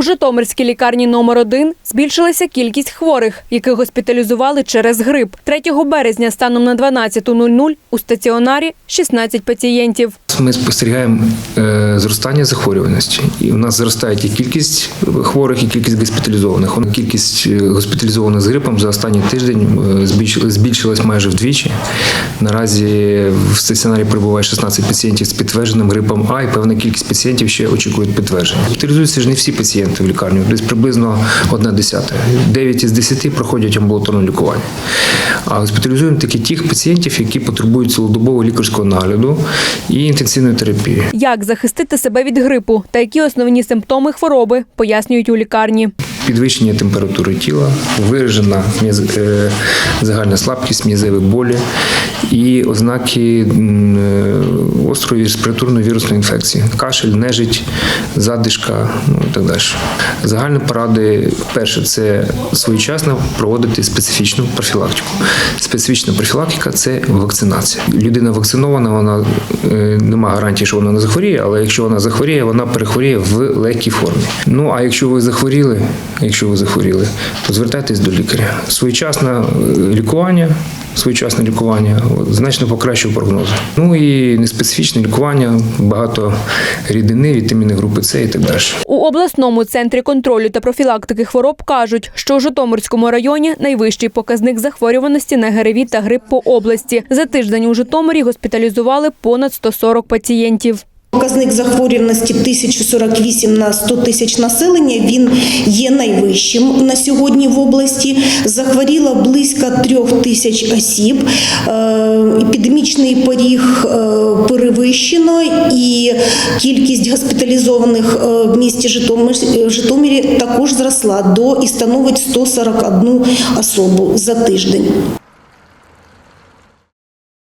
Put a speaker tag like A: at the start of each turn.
A: У Житомирській лікарні номер 1 збільшилася кількість хворих, яких госпіталізували через грип. 3 березня станом на 12.00 у стаціонарі 16 пацієнтів.
B: Ми спостерігаємо е, зростання захворюваності, і у нас зростає і кількість хворих, і кількість госпіталізованих. Кількість е, госпіталізованих з грипом за останній тиждень е, збільшилась майже вдвічі. Наразі в стаціонарі перебуває 16 пацієнтів з підтвердженим грипом А, і певна кількість пацієнтів ще очікують підтвердження. Госпіталізуються ж не всі пацієнти в лікарню, десь приблизно одна десята. Дев'ять із 10 проходять амбулаторне лікування. А госпіталізуємо тільки тих пацієнтів, які потребують цілодобового лікарського нагляду і інтенсивної терапії.
A: Як захистити себе від грипу та які основні симптоми хвороби, пояснюють у лікарні.
B: Підвищення температури тіла, виражена е, загальна слабкість, м'язеві болі і ознаки е, острої респіраторної вірусної інфекції, кашель, нежить, задишка, ну і так далі. Загальні поради, перше, це своєчасно проводити специфічну профілактику. Специфічна профілактика це вакцинація. Людина вакцинована, вона е, нема гарантії, що вона не захворіє, але якщо вона захворіє, вона перехворіє в легкій формі. Ну а якщо ви захворіли, якщо ви захворіли, то звертайтесь до лікаря. Своєчасне е, лікування. Своєчасне лікування значно покращує прогнози. Ну і неспецифічне лікування, багато рідини, вітаміни групи С і так далі.
A: У обласному центрі контролю та профілактики хвороб кажуть, що у Житомирському районі найвищий показник захворюваності на ГРВІ та грип по області. За тиждень у Житомирі госпіталізували понад 140 пацієнтів.
C: Показник захворюваності 1048 на 100 тисяч населення. Він є найвищим на сьогодні в області. Захворіло близько трьох тисяч осіб. Е, Епідемічний поріг е, перевищено, і кількість госпіталізованих е, в місті Житомир, Житомирі також зросла до і становить 141 особу за тиждень.